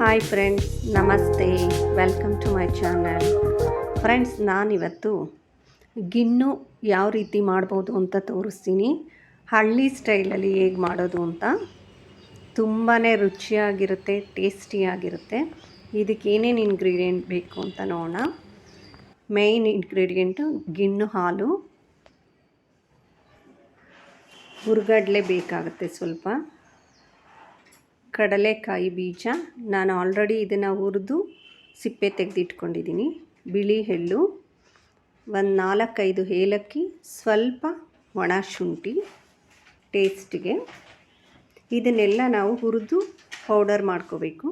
Hi friends ನಮಸ್ತೆ welcome to my channel friends ನಾನಿವತ್ತು ಗಿಣ್ಣು ಯಾವ ರೀತಿ ಮಾಡ್ಬೋದು ಅಂತ ತೋರಿಸ್ತೀನಿ. ಹಳ್ಳಿ ಸ್ಟೈಲಲ್ಲಿ ಹೇಗೆ ಮಾಡೋದು ಅಂತ ತುಂಬಾ ರುಚಿಯಾಗಿರುತ್ತೆ ಟೇಸ್ಟಿಯಾಗಿರುತ್ತೆ ಇದಕ್ಕೆ ಏನೇನು ಇಂಗ್ರೀಡಿಯೆಂಟ್ ಬೇಕು ಅಂತ ನೋಡೋಣ. ಮೇಯ್ನ್ ಇಂಗ್ರೀಡಿಯೆಂಟು ಗಿಣ್ಣು ಹಾಲು. ಹುರ್ಗಡ್ಲೆ ಬೇಕಾಗುತ್ತೆ ಸ್ವಲ್ಪ. ಕಡಲೆಕಾಯಿ ಬೀಜ. ನಾನು ಆಲ್ರೆಡಿ ಇದನ್ನು ಹುರಿದು ಸಿಪ್ಪೆ ತೆಗೆದಿಟ್ಕೊಂಡಿದ್ದೀನಿ ಬಿಳಿ ಎಳ್ಳು, ಒಂದು ನಾಲ್ಕೈದು ಏಲಕ್ಕಿ, ಸ್ವಲ್ಪ ಒಣ ಶುಂಠಿ ಟೇಸ್ಟಿಗೆ ಇದನ್ನೆಲ್ಲ ನಾವು ಹುರಿದು ಪೌಡರ್ ಮಾಡ್ಕೋಬೇಕು.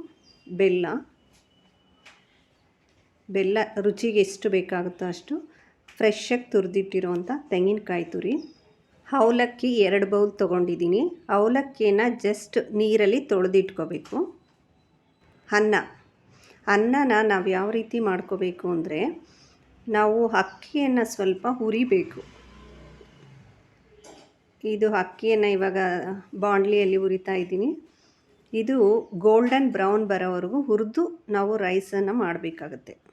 ಬೆಲ್ಲ. ಬೆಲ್ಲ ರುಚಿಗೆ ಎಷ್ಟು ಬೇಕಾಗುತ್ತೋ ಅಷ್ಟು ಫ್ರೆಶ್ಶಾಗಿ ತುರಿದಿಟ್ಟಿರೋವಂಥ ತೆಂಗಿನಕಾಯಿ ತುರಿ. ಅವಲಕ್ಕಿ ಎರಡು ಬೌಲ್ ತೊಗೊಂಡಿದ್ದೀನಿ. ಅವಲಕ್ಕಿನ ಜಸ್ಟ್ ನೀರಲ್ಲಿ ತೊಳೆದಿಟ್ಕೋಬೇಕು. ಅನ್ನ. ಅನ್ನನ ನಾವು ಯಾವ ರೀತಿ ಮಾಡ್ಕೋಬೇಕು ಅಂದರೆ ನಾವು ಅಕ್ಕಿಯನ್ನು ಸ್ವಲ್ಪ ಹುರಿಬೇಕು. ಇದು ಅಕ್ಕಿಯನ್ನು ಇವಾಗ ಬಾಂಡ್ಲಿಯಲ್ಲಿ ಹುರಿತಾ ಇದ್ದೀನಿ. ಇದು ಗೋಲ್ಡನ್ ಬ್ರೌನ್ ಬರೋವರೆಗೂ ಹುರಿದು ನಾವು ರೈಸನ್ನು ಮಾಡಬೇಕಾಗತ್ತೆ.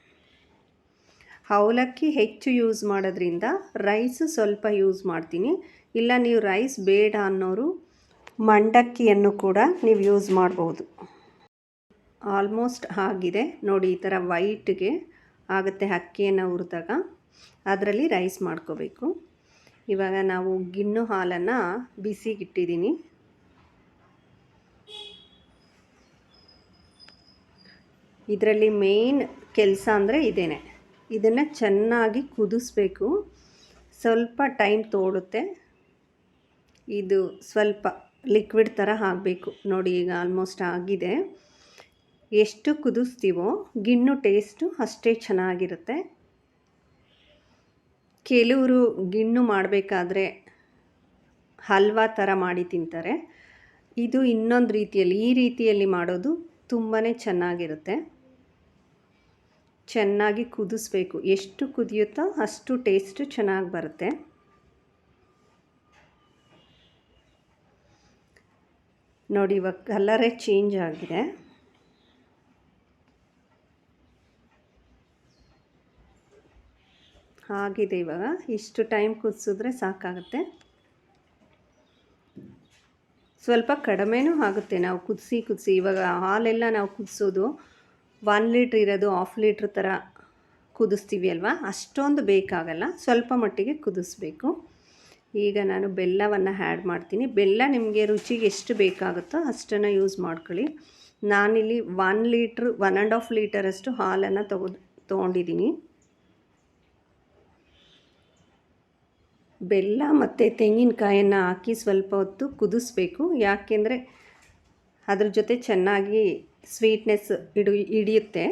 ಅವಲಕ್ಕಿ ಹೆಚ್ಚು ಯೂಸ್ ಮಾಡೋದ್ರಿಂದ ರೈಸ್ ಸ್ವಲ್ಪ ಯೂಸ್ ಮಾಡ್ತೀನಿ. ಇಲ್ಲ, ನೀವು ರೈಸ್ ಬೇಡ ಅನ್ನೋರು ಮಂಡಕ್ಕಿಯನ್ನು ಕೂಡ ನೀವು ಯೂಸ್ ಮಾಡ್ಬೋದು. ಆಲ್ಮೋಸ್ಟ್ ಆಗಿದೆ. ನೋಡಿ, ಈ ಥರ ವೈಟ್ಗೆ ಆಗುತ್ತೆ ಅಕ್ಕಿಯನ್ನು ಹುರಿದಾಗ. ಅದರಲ್ಲಿ ರೈಸ್ ಮಾಡ್ಕೋಬೇಕು. ಇವಾಗ ನಾವು ಗಿಣ್ಣು ಹಾಲನ್ನು ಬಿಸಿಗಿಟ್ಟಿದ್ದೀನಿ ಇದರಲ್ಲಿ ಮೇನ್ ಕೆಲಸ ಅಂದರೆ ಇದೇನೆ. ಇದನ್ನು ಚೆನ್ನಾಗಿ ಕುದಿಸ್ಬೇಕು. ಸ್ವಲ್ಪ ಟೈಮ್ ತೋಡುತ್ತೆ ಇದು ಸ್ವಲ್ಪ ಲಿಕ್ವಿಡ್ ಥರ ಆಗಬೇಕು ನೋಡಿ ಈಗ ಆಲ್ಮೋಸ್ಟ್ ಆಗಿದೆ. ಎಷ್ಟು ಕುದಿಸ್ತೀವೋ ಗಿಣ್ಣು ಟೇಸ್ಟು ಅಷ್ಟೇ ಚೆನ್ನಾಗಿರುತ್ತೆ. ಕೆಲವರು ಗಿಣ್ಣು ಮಾಡಬೇಕಾದ್ರೆ ಹಲ್ವಾ ಥರ ಮಾಡಿ ತಿಂತಾರೆ. ಇದು ಇನ್ನೊಂದು ರೀತಿಯಲ್ಲಿ, ಈ ರೀತಿಯಲ್ಲಿ ಮಾಡೋದು ತುಂಬಾ ಚೆನ್ನಾಗಿರುತ್ತೆ. ಚೆನ್ನಾಗಿ ಕುದಿಸ್ಬೇಕು. ಎಷ್ಟು ಕುದಿಯುತ್ತೋ ಅಷ್ಟು ಟೇಸ್ಟ್ ಚೆನ್ನಾಗಿ ಬರುತ್ತೆ. ನೋಡಿ, ಇವಾಗ ಕಲರೇ ಚೇಂಜ್ ಆಗಿದೆ. ಆಗಿದೆ ಇವಾಗ. ಇಷ್ಟು ಟೈಮ್ ಕುದಿಸಿದ್ರೆ ಸಾಕಾಗುತ್ತೆ. ಸ್ವಲ್ಪ ಕಡಿಮೆನೂ ಆಗುತ್ತೆ. ನಾವು ಕುದಿಸಿ ಕುದಿಸಿ ಇವಾಗ ಹಾಲೆಲ್ಲ ನಾವು ಕುದಿಸೋದು ಒನ್ ಲೀಟ್ರ್ ಇರೋದು ಹಾಫ್ ಲೀಟ್ರ್ ಥರ ಕುದಿಸ್ತೀವಿ ಅಲ್ವಾ? ಅಷ್ಟೊಂದು ಬೇಕಾಗಲ್ಲ, ಸ್ವಲ್ಪ ಮಟ್ಟಿಗೆ ಕುದಿಸ್ಬೇಕು. ಈಗ ನಾನು ಬೆಲ್ಲವನ್ನು ಆ್ಯಡ್ ಮಾಡ್ತೀನಿ. ಬೆಲ್ಲ ನಿಮಗೆ ರುಚಿಗೆ ಎಷ್ಟು ಬೇಕಾಗುತ್ತೋ ಅಷ್ಟನ್ನು ಯೂಸ್ ಮಾಡ್ಕೊಳ್ಳಿ. ನಾನಿಲ್ಲಿ one litre one and half ಲೀಟರಷ್ಟು ಹಾಲನ್ನು ತಗೋ, ತೊಗೊಂಡಿದ್ದೀನಿ. ಬೆಲ್ಲ ಮತ್ತು ತೆಂಗಿನಕಾಯನ್ನು ಹಾಕಿ ಸ್ವಲ್ಪ ಹೊತ್ತು ಕುದಿಸ್ಬೇಕು. ಯಾಕೆಂದರೆ ಅದ್ರ ಜೊತೆ ಚೆನ್ನಾಗಿ ಸ್ವೀಟ್ನೆಸ್ ಹಿಡು ಹಿಡಿಯುತ್ತೆ.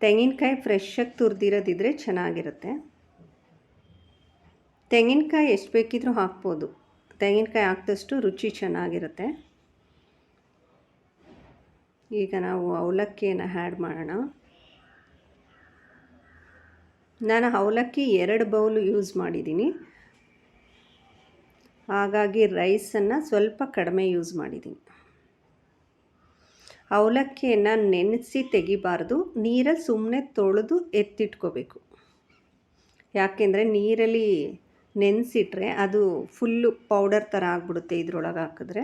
ತೆಂಗಿನಕಾಯಿ ಫ್ರೆಶ್ಶಾಗಿ ತುರಿದಿರೋದಿದ್ರೆ ಚೆನ್ನಾಗಿರುತ್ತೆ. ತೆಂಗಿನಕಾಯಿ ಎಷ್ಟು ಬೇಕಿದ್ರೂ ಹಾಕ್ಬೋದು. ತೆಂಗಿನಕಾಯಿ ಹಾಕಿದಷ್ಟು ರುಚಿ ಚೆನ್ನಾಗಿರುತ್ತೆ. ಈಗ ನಾವು ಅವಲಕ್ಕಿಯನ್ನು ಆ್ಯಡ್ ಮಾಡೋಣ. ನಾನು ಅವಲಕ್ಕಿ ಎರಡು ಬೌಲು ಯೂಸ್ ಮಾಡಿದ್ದೀನಿ. ಹಾಗಾಗಿ ರೈಸನ್ನು ಸ್ವಲ್ಪ ಕಡಿಮೆ ಯೂಸ್ ಮಾಡಿದ್ದೀನಿ. ಅವಲಕ್ಕಿಯನ್ನು ನೆನೆಸಿ ತೆಗಿಬಾರ್ದು, ನೀರಲ್ಲಿ ಸುಮ್ಮನೆ ತೊಳೆದು ಎತ್ತಿಟ್ಕೋಬೇಕು. ಯಾಕೆಂದರೆ ನೀರಲ್ಲಿ ನೆನೆಸಿಟ್ರೆ ಅದು ಫುಲ್ಲು ಪೌಡರ್ ಥರ ಆಗಿಬಿಡುತ್ತೆ ಇದ್ರೊಳಗೆ ಹಾಕಿದ್ರೆ.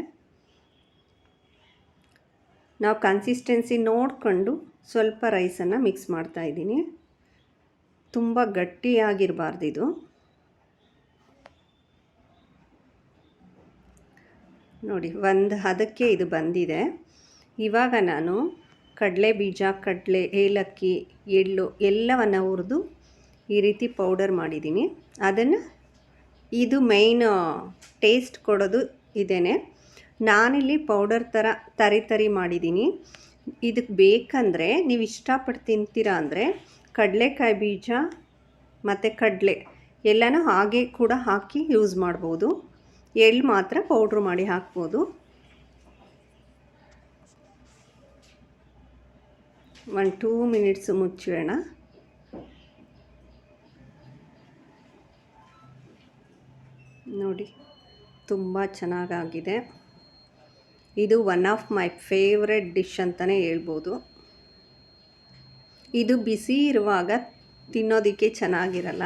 ನಾವು ಕನ್ಸಿಸ್ಟೆನ್ಸಿ ನೋಡಿಕೊಂಡು ಸ್ವಲ್ಪ ರೈಸನ್ನು ಮಿಕ್ಸ್ ಮಾಡ್ತಾಯಿದ್ದೀನಿ ತುಂಬ ಗಟ್ಟಿಯಾಗಿರಬಾರ್ದು ಇದು ನೋಡಿ, ಒಂದು ಹದಕ್ಕೆ ಇದು ಬಂದಿದೆ. ಇವಾಗ ನಾನು ಕಡಲೆ ಬೀಜ, ಕಡಲೆ ಏಲಕ್ಕಿ, ಎಳ್ಳು ಎಲ್ಲವನ್ನು ಹುರಿದು ಈ ರೀತಿ ಪೌಡರ್ ಮಾಡಿದ್ದೀನಿ. ಅದನ್ನು ಇದು ಮೈನ್ ಟೇಸ್ಟ್ ಕೊಡೋದು ಇದೇ ನಾನಿಲ್ಲಿ ಪೌಡರ್ ಥರ ತರಿ ತರಿ ಮಾಡಿದ್ದೀನಿ. ಇದಕ್ಕೆ ಬೇಕಂದರೆ ನೀವು ಇಷ್ಟಪಟ್ಟು ತಿಂತೀರಾ ಅಂದರೆ ಕಡಲೆಕಾಯಿ ಬೀಜ ಮತ್ತು ಕಡಲೆ ಎಲ್ಲನೂ ಹಾಗೆ ಕೂಡ ಹಾಕಿ ಯೂಸ್ ಮಾಡ್ಬೋದು. ಎಳ್ಳು ಮಾತ್ರ ಪೌಡ್ರ್ ಮಾಡಿ ಹಾಕ್ಬೋದು. ಒಂದು ಟೂ ಮಿನಿಟ್ಸ್ ಮುಚ್ಚೋಣ. ನೋಡಿ, ತುಂಬ ಚೆನ್ನಾಗಾಗಿದೆ. ಇದು one of my favourite dish ಅಂತಲೇ ಹೇಳ್ಬೋದು. ಇದು ಬಿಸಿ ಇರುವಾಗ ತಿನ್ನೋದಕ್ಕೆ ಚೆನ್ನಾಗಿರಲ್ಲ.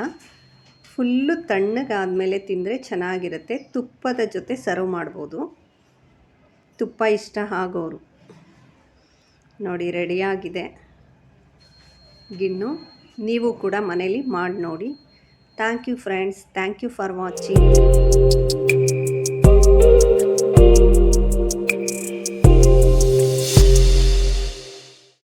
ಫುಲ್ಲು ತಣ್ಣಗಾದಮೇಲೆ ತಿಂದರೆ ಚೆನ್ನಾಗಿರುತ್ತೆ. ತುಪ್ಪದ ಜೊತೆ ಸರ್ವ್ ಮಾಡ್ಬೋದು. ತುಪ್ಪ ಇಷ್ಟ ಆಗೋರು. ನೋಡಿ, ರೆಡಿಯಾಗಿದೆ. ಗಿಣ್ಣು, ನೀವು ಕೂಡ ಮನೇಲಿ ಮಾಡಿ ನೋಡಿ. Thank you friends. Thank you for watching.